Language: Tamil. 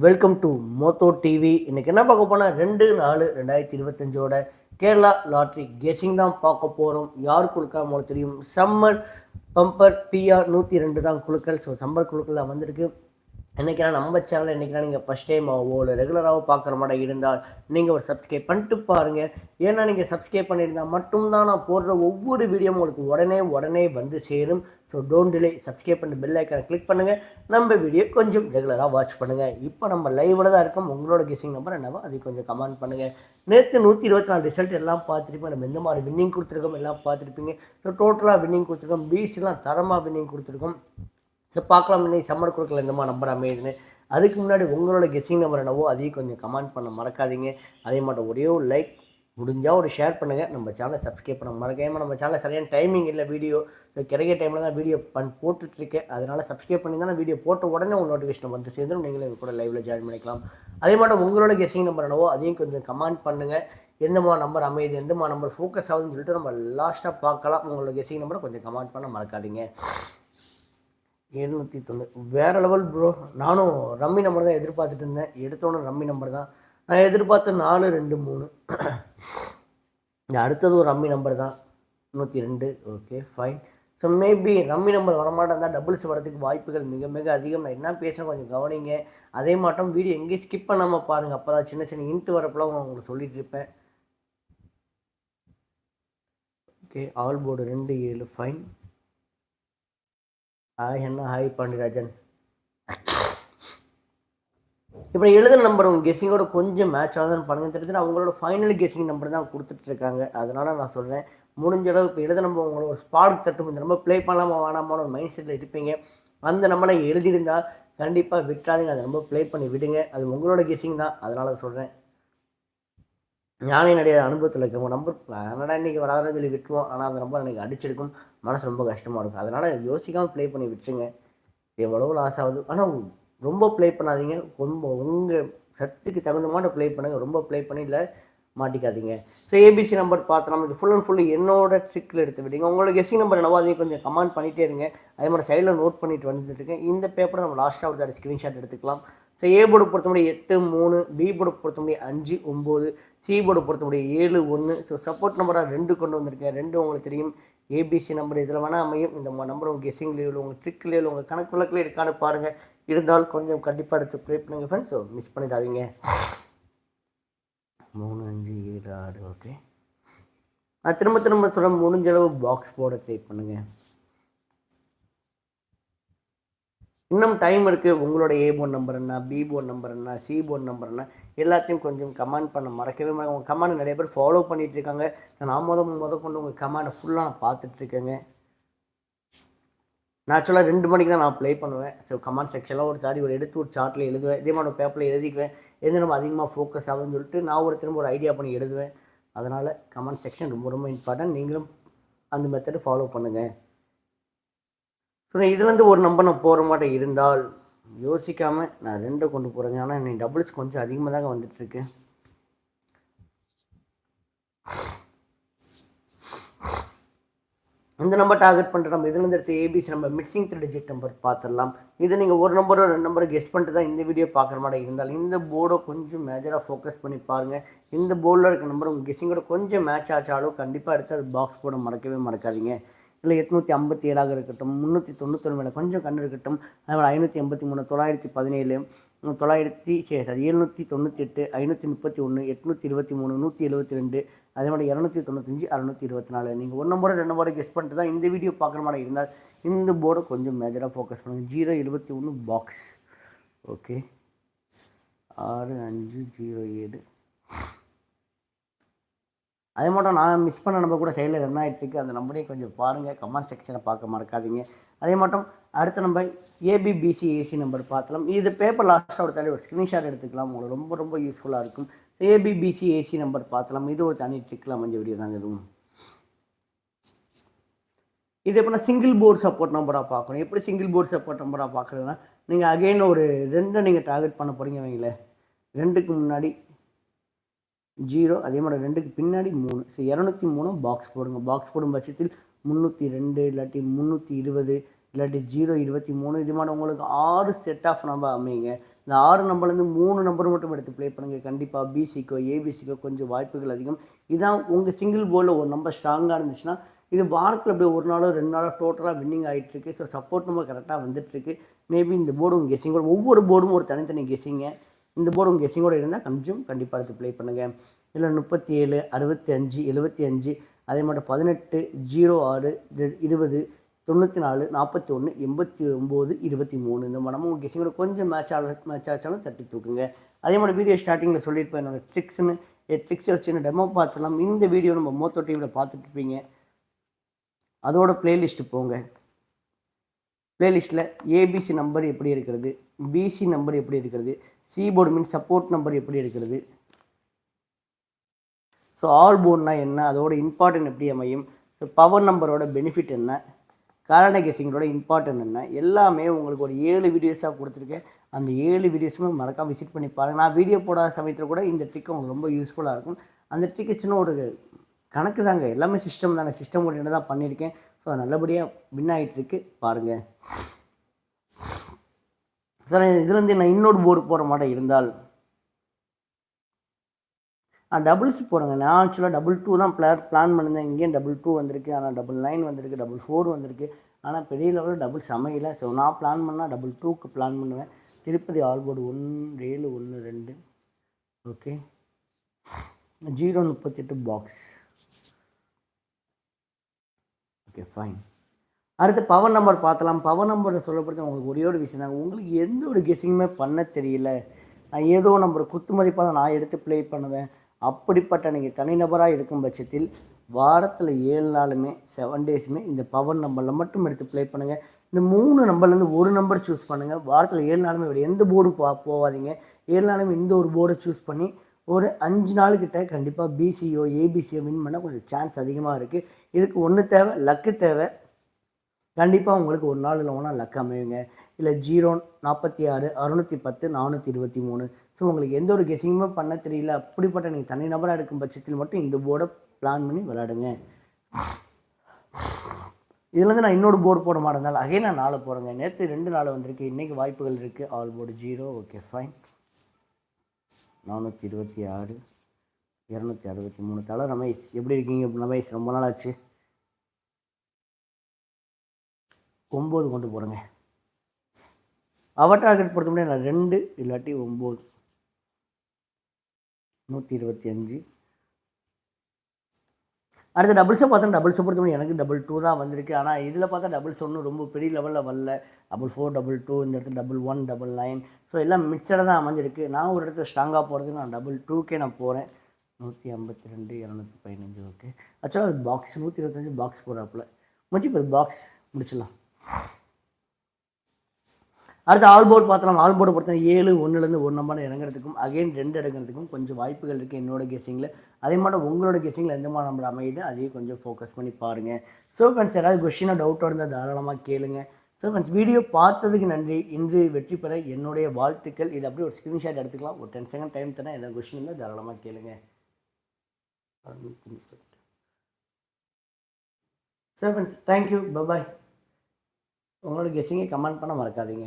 வெல்கம் டு மோத்தோ டிவி இன்றைக்கி என்ன பார்க்க போனால் ரெண்டு நாலு ரெண்டாயிரத்தி இருபத்தஞ்சோட கேரளா லாட்ரி கெஸிங் தான் பார்க்க போகிறோம் யார் குழுக்கா உங்களுக்கு தெரியும்? சம்மர் பம்பர் பிஆர் நூற்றி ரெண்டு தான் குழுக்கள். ஸோ சம்மர் குழுக்கள் தான் வந்திருக்கு. என்னைக்குனா நம்ம சேனல் என்னைக்குனா நீங்கள் ஃபஸ்ட் டைம் இல்லை ரெகுலராகவோ பார்க்குற மாதிரி இருந்தால் நீங்கள் ஒரு சப்ஸ்கிரைப் பண்ணிட்டு பாருங்கள் ஏன்னா நீங்கள் சப்ஸ்கிரைப் பண்ணியிருந்தால் மட்டும்தான் நான் போடுற ஒவ்வொரு வீடியோ உங்களுக்கு உடனே உடனே வந்து சேரும். ஸோ டோன்ட் டிலே சப்ஸ்கிரைப் பண்ணி பெல் ஐக்கானை கிளிக் பண்ணுங்கள் நம்ம வீடியோ கொஞ்சம் ரெகுலராக வாட்ச் பண்ணுங்கள் இப்போ நம்ம லைவில் தான் இருக்கோம். உங்களோட கெஸிங் நம்பர் என்னவோ அதை கொஞ்சம் கமெண்ட் பண்ணுங்கள் நேற்று நூற்றி இருபத்தி நாலு ரிசல்ட் எல்லாம் பார்த்துருப்போம் நம்ம எந்த மாதிரி வின்னிங் கொடுத்துருக்கோம் எல்லாம் பார்த்துருப்பீங்க. ஸோ டோட்டலாக வின்னிங் கொடுத்துருக்கோம். பீஸ்லாம் தரமாக வின்னிங் கொடுத்துருக்கோம். சரி பார்க்கலாம். இன்னைக்கு சம்மர் கொடுக்கல எந்தமா நம்பர் அமையுதுன்னு அதுக்கு முன்னாடி உங்களோட கெஸ்ஸிங் நம்பர் என்னவோ அதையும் கொஞ்சம் கமெண்ட் பண்ண மறக்காதீங்க. அதே மட்டும் ஒரே ஒரு லைக் முடிஞ்சால் ஒரு ஷேர் பண்ணுங்கள் நம்ம சேனலை சப்ஸ்கிரைப் பண்ண மறக்காம நம்ம சேனலில் சரியான டைமிங் இல்லை வீடியோ ஸோ கிடைக்கிற டைமில் தான் வீடியோ பண் போட்டுட்ருக்கேன் அதனால் சப்ஸ்கிரைப் பண்ணி தான் வீடியோ போட்ட உடனே உங்கள் நோட்டிஃபிகேஷன் வந்து சேர்ந்துடும் நீங்களும் எங்கள் கூட லைவில் ஜாயின் பண்ணிக்கலாம். அதே மாதிரி உங்களோட கெஸ்ஸிங் நம்பர் என்னவோ அதையும் கொஞ்சம் கமெண்ட் பண்ணுங்கள் எந்தமா நம்பர் அமையுது எந்தமா நம்பர் ஃபோக்கஸ் ஆகுதுன்னு சொல்லிட்டு நம்ம லாஸ்ட்டாக பார்க்கலாம். உங்களோட கெஸ்ஸிங் நம்பரை கொஞ்சம் கமெண்ட் பண்ண மறக்காதீங்க. எழுநூற்றி தொண்ணூறு வேறு லெவல் ப்ரோ நானும் ரம்மி நம்பர் தான் எதிர்பார்த்துட்டு இருந்தேன். எடுத்தோன்னே ரம்மி நம்பர் தான். நான் எதிர்பார்த்த நாலு ரெண்டு மூணு. இந்த அடுத்தது ஒரு ரம்மி நம்பர் தான். நூற்றி ரெண்டு. Okay fine so maybe rummy number வரமாட்டேன் தான். டபுள்ஸ் வரதுக்கு வாய்ப்புகள் மிக மிக அதிகம். நான் என்ன பேசுகிறேன் கொஞ்சம் கவனிங்க. அதே மாட்டம் வீடியோ எங்கேயும் ஸ்கிப் பண்ணாமல் பாருங்கள் அப்போ தான் சின்ன சின்ன இன்ட்டு வரப்பெல்லாம் உங்களுக்கு சொல்லிட்டு இருப்பேன். ஓகே ஆல் போர்டு ரெண்டு ஏழு ஃபைன் ஹாய் அண்ணா ஹாய் பாண்டியராஜன் இப்போ எழுத நம்பர் உங்கள் கெஸிங்கோட கொஞ்சம் மேட்ச் ஆகுதுன்னு பண்ணுங்க தெரிஞ்சு அவங்களோட ஃபைனல் கெஸிங் நம்பர் தான் கொடுத்துட்ருக்காங்க அதனால் நான் சொல்கிறேன் முடிஞ்ச அளவு இப்போ எழுத நம்ப உங்களோட ஸ்பாட் தட்டும். இந்த நம்ம ப்ளே பண்ணலாமா வேணாமான்னு ஒரு மைண்ட் செட்டில் இருப்பீங்க. அந்த நம்பரை எழுதியிருந்தால் கண்டிப்பாக விட்டுறாதீங்க. அதை ரொம்ப ப்ளே பண்ணி விடுங்க. அது உங்களோட கெஸிங் தான். அதனால் சொல்கிறேன் ஞானே நிறைய அனுபவத்தில் இருக்க உங்கள் நம்பர் என்னடா இன்றைக்கி வராதுன்னு சொல்லி விட்டுருவோம். ஆனால் அந்த நம்பர் எனக்கு அடிச்சிருக்கும். மனசு ரொம்ப கஷ்டமாக இருக்கும். அதனால் யோசிக்காமல் ப்ளே பண்ணி விட்டுருங்க. எவ்வளோ லாஸ் ஆகுது. ஆனால் ரொம்ப ப்ளே பண்ணாதீங்க. ரொம்ப உங்கள் சத்துக்கு தகுந்த மாதிரி ப்ளே பண்ணுங்கள் ரொம்ப ப்ளே பண்ணி இல்லை மாட்டிக்காதீங்க. ஸோ ஏபிசி நம்பர் பார்த்து நம்ம இது ஃபுல் அண்ட் ஃபுல் என்னோட ட்ரிக்கில் எடுத்து விடுங்க. உங்களுக்கு எஸ்சி நம்பர் என்னவோ அதையும் கொஞ்சம் கமெண்ட் பண்ணிகிட்டே இருங்க. அதே மாதிரி சைடில் நோட் பண்ணிட்டு வந்துட்டுருக்கேன் இந்த பேப்பரை நம்ம லாஸ்ட்டாக ஒரு ஸ்க்ரீன்ஷாட் எடுத்துக்கலாம். ஸோ ஏ போர்டு பொறுத்த முடியும் எட்டு மூணு பி போர்டு பொறுத்த முடியும் அஞ்சு ஒம்பது சி போர்டு பொறுத்த முடியும் ஏழு ஒன்று ஸோ சப்போர்ட் நம்பராக ரெண்டு கொண்டு வந்திருக்கேன். ரெண்டு உங்களுக்கு தெரியும். ஏபிசி நம்பர் இதில் வேணால் அமையும். இந்த நம்பர் உங்கள் கெஸ்ஸிங் லீவில் உங்கள் ட்ரிக் லீவில் உங்கள் கணக்கு விளக்கில் இருக்கான்னு பாருங்கள் இருந்தால் கொஞ்சம் கண்டிப்பாக எடுத்து ப்ளே பண்ணுங்கள் ஃப்ரெண்ட்ஸ் ஸோ மிஸ் பண்ணிடாதீங்க. மூணு அஞ்சு ஏழு ஆறு ஓகே நான் திரும்ப திரும்ப சொல்ல முடிஞ்ச அளவு பாக்ஸ் போட ட்ரை பண்ணுங்கள் இன்னும் டைம் இருக்குது உங்களோட ஏ போன் நம்பர் என்ன பி போன் நம்பர் என்ன சி போன் நம்பர் என்ன எல்லாத்தையும் கொஞ்சம் கமெண்ட் பண்ண மறக்கவே மறக்க உங்கள் கமெண்ட் நிறைய பேர் ஃபாலோ பண்ணிகிட்ருக்காங்க ஸோ நான் முத முத கொண்டு உங்கள் கமெண்டை ஃபுல்லாக நான் பார்த்துட்ருக்கேங்க நேச்சுரலாக ரெண்டு மணிக்கு தான் நான் ப்ளே பண்ணுவேன். ஸோ கமெண்ட் செக்ஷனில் ஒரு சாரி ஒரு எடுத்து ஒரு சார்ட்டில் எழுதுவேன். இதே மாதிரி பேப்பரில் எழுதிக்குவேன். எது நம்ம அதிகமாக ஃபோக்கஸ் ஆகுதுன்னு சொல்லிட்டு நான் ஒரு திரும்ப ஒரு ஐடியா பண்ணி எழுதுவேன். அதனால் கமெண்ட் செக்ஷன் ரொம்ப ரொம்ப இம்பார்ட்டன்ட் நீங்களும் அந்த மெத்தடு ஃபாலோ பண்ணுங்கள் ஸோ நான் இதுலேருந்து ஒரு நம்பர் நான் போகிற மாட்டேன் இருந்தால் யோசிக்காமல் நான் ரெண்டை கொண்டு போகிறேங்க ஆனால் இன்னைக்கு டபுள்ஸ் கொஞ்சம் அதிகமாக தாங்க வந்துட்டுருக்கு. இந்த நம்பர் டார்கெட் பண்ணுற நம்ம இதுலேருந்து எடுத்து ஏபிசி நம்ம மிக்சிங் த்ரீ டிஜிட் நம்பர் பார்த்துடலாம். இது நீங்கள் ஒரு நம்பரோ ரெண்டு நம்பரை கெஸ் பண்ணிட்டு தான் இந்த வீடியோ பார்க்குற மாதிரி இருந்தால் இந்த போர்டோ கொஞ்சம் மேஜராக ஃபோக்கஸ் பண்ணி பாருங்கள் இந்த போர்டில் இருக்க நம்பர் உங்கள் கெஸ்ஸிங்கோட கொஞ்சம் மேட்ச் ஆச்சாலும் கண்டிப்பாக எடுத்து அது பாக்ஸ் போட மறக்கவே மறக்காதீங்க. இல்லை எட்நூற்றி ஐம்பத்தி ஏழாக இருக்கட்டும் முந்நூற்றி தொண்ணூத்தொன்று மேலே கொஞ்சம் கண் இருக்கட்டும் அதே ஐநூற்றி எண்பத்தி மூணு தொள்ளாயிரத்தி பதினேழு தொள்ளாயிரத்தி சரி சாரி எழுநூற்றி தொண்ணூற்றி எட்டு ஐநூற்றி முப்பத்தி ஒன்று எட்நூற்றி இருபத்தி மூணு நூற்றி எழுபத்தி ரெண்டு அதே மாதிரி இரநூத்தி தொண்ணூத்தஞ்சு அறநூற்றி இருபத்தி நாலு. நீங்கள் ஒன்று போட ரெண்டு நம்பரை கெஸ் பண்ணிட்டு தான் இந்த வீடியோ பார்க்குற மாதிரி இருந்தால் இந்த போர்டை கொஞ்சம் மேஜராக ஃபோக்கஸ் பண்ணுங்கள் ஜீரோ எழுபத்தி ஒன்று பாக்ஸ் ஓகே ஆறு அஞ்சு ஜீரோ ஏழு. அதே மட்டும் நான் மிஸ் பண்ண நம்பர் கூட சைடில் ரன் ஆகிட்டுருக்கு அந்த நம்பரையும் கொஞ்சம் பாருங்கள் கமெண்ட் செக்ஷனை பார்க்க மறக்காதீங்க. அதே மட்டும் அடுத்த நம்ம ஏபிபிசி ஏசி நம்பர் பார்த்தலாம். இது பேப்பர் லாஸ்ட்டாக ஒரு தடவை ஒரு ஸ்க்ரீன்ஷாட் எடுத்துக்கலாம். உங்களுக்கு ரொம்ப ரொம்ப யூஸ்ஃபுல்லாக இருக்கும். ஏபிபிசி ஏசி நம்பர் பார்த்தலாம். இது ஒரு தனி ட்ரிக்லாம் மஞ்சள் வீடியோ தாங்க இதுவும் இது எப்படின்னா சிங்கிள் போர்டு சப்போர்ட் நம்பராக பார்க்கணும். எப்படி சிங்கிள் போர்டு சப்போர்ட் நம்பராக பார்க்குறதுனா நீங்கள் அகெயின் ஒரு ரெண்டை நீங்கள் டார்கெட் பண்ண போகிறீங்க வைங்களேன். ரெண்டுக்கு முன்னாடி ஜீரோ அதே மாதிரி ரெண்டுக்கு பின்னாடி மூணு. ஸோ இரநூத்தி மூணு பாக்ஸ் போடுங்க. பாக்ஸ் போடும் பட்சத்தில் முந்நூற்றி ரெண்டு இல்லாட்டி முந்நூற்றி இருபது இல்லாட்டி ஜீரோ இருபத்தி மூணு. இது மாதிரி உங்களுக்கு ஆறு செட் ஆஃப் நம்பர் அமைங்க இந்த ஆறு நம்பர்லேருந்து மூணு நம்பர் மட்டும் எடுத்து ப்ளே பண்ணுங்கள் கண்டிப்பாக பிசிக்கோ ஏபிசிக்கோ கொஞ்சம் வாய்ப்புகள் அதிகம். இதான் உங்கள் சிங்கிள் போர்டில் ஒரு நம்பர் ஸ்ட்ராங்காக இருந்துச்சுன்னா இது வாரத்தில் அப்படியே ஒரு நாளோ ரெண்டு நாளோ டோட்டலாக வின்னிங் ஆகிட்டுருக்கு ஸோ சப்போர்ட் நம்ம கரெக்டாக வந்துட்டுருக்கு மேபி இந்த போர்டு உங்கள் கெஸிங்கோட ஒவ்வொரு போர்டும் ஒரு தனித்தனி கெஸிங்க இந்த போர்டு உங்கள் கெஸிங்கோடு இருந்தால் கொஞ்சம் கண்டிப்பாக எடுத்து ப்ளே பண்ணுங்கள் இதில் முப்பத்தி ஏழு அறுபத்தி அஞ்சு எழுபத்தி அஞ்சு அதே மாதிரி பதினெட்டு ஜீரோ ஆறு இருபது தொண்ணூற்றி நாலு நாற்பத்தி ஒன்று எண்பத்தி ஒம்பது இருபத்தி மூணு இந்த மனமும் உங்கள் கெஸிங்கோட கொஞ்சம் மேட்ச் ஆல மேட்ச் ஆச்சாலும் தட்டி தூக்குங்க. அதே மாதிரி வீடியோ ஸ்டார்டிங்கில் சொல்லியிருப்பேன் என்னோடய ட்ரிக்ஸ்னு ட்ரிக்ஸை வச்சு டெமோ பார்த்துலாம். இந்த வீடியோ நம்ம மோத்தோ டிவியில் பார்த்துட்டு இருப்பீங்க. அதோட பிளேலிஸ்ட்டு போங்க. பிளேலிஸ்ட்டில் ஏபிசி நம்பர் எப்படி இருக்கிறது? பிசி நம்பர் எப்படி இருக்கிறது? C board mean support number எப்படி இருக்கிறது? ஸோ ஆல் போர்ட்னா என்ன? அதோட இம்பார்ட்டன்ட் எப்படி அமையும்? ஸோ பவர் நம்பரோட பெனிஃபிட் என்ன? காரண கெஸிங்கோட இம்பார்ட்டன்ட் என்ன? எல்லாமே உங்களுக்கு ஒரு ஏழு வீடியோஸாக கொடுத்துருக்கேன். அந்த ஏழு வீடியோஸுமே மறக்காம விசிட் பண்ணி பாருங்கள் நான் வீடியோ போடாத சமயத்தில் கூட இந்த ட்ரிக் உங்களுக்கு ரொம்ப யூஸ்ஃபுல்லாக இருக்கும். அந்த ட்ரிக் சின்ன ஒரு கணக்கு தாங்க. எல்லாமே சிஸ்டம் தாங்க. சிஸ்டம் ஓரியன்ட் தான் பண்ணியிருக்கேன். ஸோ நல்லபடியாக வின் ஆகிட்டுருக்கு பாருங்கள் சார் இதுலேருந்து நான் இன்னொரு போர்டு போகிற மாட்டேன் இருந்தால் நான் டபுள்ஸ் போடுங்க. நான் ஆக்சுவலாக டபுள் டூ தான் பிளான் பிளான் பண்ணியிருந்தேன். இங்கேயும் டபுள் டூ வந்திருக்கு. ஆனால் டபுள் நைன் வந்திருக்கு டபுள் ஃபோர் வந்திருக்கு. ஆனால் பெரிய லெவலில் டபுள் சமையல ஸோ நான் பிளான் பண்ணால் டபுள் டூக்கு பிளான் பண்ணுவேன். திருப்பதி ஆல்போர்டு ஒன்று ஏழு ஒன்று ரெண்டு. ஓகே ஜீரோ முப்பத்தெட்டு பாக்ஸ் ஓகே ஃபைன் அடுத்து பவர் நம்பர் பார்த்தலாம். பவர் நம்பரில் சொல்லப்படுறது உங்களுக்கு ஒரே ஒரு விஷயம் தாங்க. உங்களுக்கு எந்த ஒரு கெஸிங்குமே பண்ண தெரியல. நான் ஏதோ நம்பர் குத்து மதிப்பாக தான் நான் எடுத்து ப்ளே பண்ணுவேன். அப்படிப்பட்ட நீங்கள் தனிநபராக இருக்கும் பட்சத்தில் வாரத்தில் ஏழு நாளுமே செவன் டேஸுமே இந்த பவர் நம்பரில் மட்டும் எடுத்து ப்ளே பண்ணுங்கள் இந்த மூணு நம்பர்லேருந்து ஒரு நம்பர் சூஸ் பண்ணுங்கள் வாரத்தில் ஏழு நாளுமே வேறு எந்த போர்டும் போ போகாதீங்க ஏழு நாளுமே இந்த ஒரு போர்டை சூஸ் பண்ணி ஒரு அஞ்சு நாளுக்கிட்ட கண்டிப்பாக பிசிஓ ஏபிசிஓ வின் பண்ண கொஞ்சம் சான்ஸ் அதிகமாக இருக்குது இதுக்கு ஒன்று தேவை லக்கு தேவை. கண்டிப்பாக உங்களுக்கு ஒரு நாள் இல்லை ஒன்றா லக் அமையுங்க. இல்லை ஜீரோ நாற்பத்தி ஆறு அறுநூற்றி பத்து நானூற்றி இருபத்தி மூணு. ஸோ உங்களுக்கு எந்த ஒரு கெஸிங்குமே பண்ண தெரியல. அப்படிப்பட்ட நீங்கள் தனி நபராக இருக்கும் பட்சத்தில் மட்டும் இந்த போர்டை பிளான் பண்ணி விளாடுங்க இதுலேருந்து நான் இன்னொரு போர்டு போட மாட்டேன். அகை நான் நாளை போகிறேங்க நேற்று ரெண்டு நாள் வந்திருக்கு. இன்றைக்கி வாய்ப்புகள் இருக்குது all board zero okay fine நானூற்றி இருபத்தி ஆறு இரநூத்தி அறுபத்தி மூணு. தலை ரமேஷ் எப்படி இருக்கீங்க? ரமேஷ் ரொம்ப நாள் ஆச்சு. ஒம்பது கொண்டு போகிறேங்க அவர் டார்கெட் பொறுத்த முடியும் நான் ரெண்டு இல்லாட்டி ஒம்பது. நூற்றி இருபத்தி அஞ்சு. அடுத்த டபுள்ஸை பார்த்தா டபுள்ஸை பொறுத்த முடியும் எனக்கு டபுள் டூ தான் வந்திருக்கு. ஆனால் இதில் பார்த்தா டபுள்ஸ் ஒன்றும் ரொம்ப பெரிய லெவலில் வரல. டபுள் ஃபோர் டபுள் டூ இந்த இடத்துல double one double nine so எல்லாம் மிக்சடாக தான் அமைஞ்சிருக்கு. நான் ஒரு இடத்துல ஸ்ட்ராங்காக போகிறதுக்கு நான் டபுள் டூக்கே நான் போகிறேன் நூற்றி ஐம்பத்தி ரெண்டு இரநூத்தி பதினஞ்சு ஓகே ஆக்சுவலாக அது பாக்ஸ் நூற்றி இருபத்தஞ்சு பாக்ஸ் போகிறாப்புல முடிச்சு இப்போ பாக்ஸ் முடிச்சிடலாம். அடுத்து ஆல்போர்ட் பார்த்தலாம் ஆல் போர்டு பொறுத்த ஏழு ஒன்றுலேருந்து ஒரு நம்பர் இறங்குறதுக்கும் அகைன் ரெண்டு இறங்குறதுக்கும் கொஞ்சம் வாய்ப்புகள் இருக்குது என்னோட கெஸிங்கில் அதே மாதிரி உங்களோட கெஸிங்கில் எந்த மாதிரி நம்பர் அமையுது அதையும் கொஞ்சம் ஃபோக்கஸ் பண்ணி பாருங்கள் ஸோ ஃப்ரெண்ட்ஸ் யாராவது கொஷினாக டவுட்டாக இருந்தால் தாராளமாக கேளுங்க. ஸோ ஃப்ரெண்ட்ஸ் வீடியோ பார்த்ததுக்கு நன்றி. இன்று வெற்றி பெற என்னுடைய வாழ்த்துக்கள். இது அப்படியே ஒரு ஸ்க்ரீன்ஷாட் எடுத்துக்கலாம். ஒரு டென் செகண்ட் டைம் தரேன். ஏதாவது கொஷின் இருந்தால் தாராளமாக கேளுங்க. ஸோ ஃப்ரெண்ட்ஸ் தேங்க்யூ பபாய் உங்களோட கெஸ்ஸிங்கை கமெண்ட் பண்ண மறக்காதீங்க.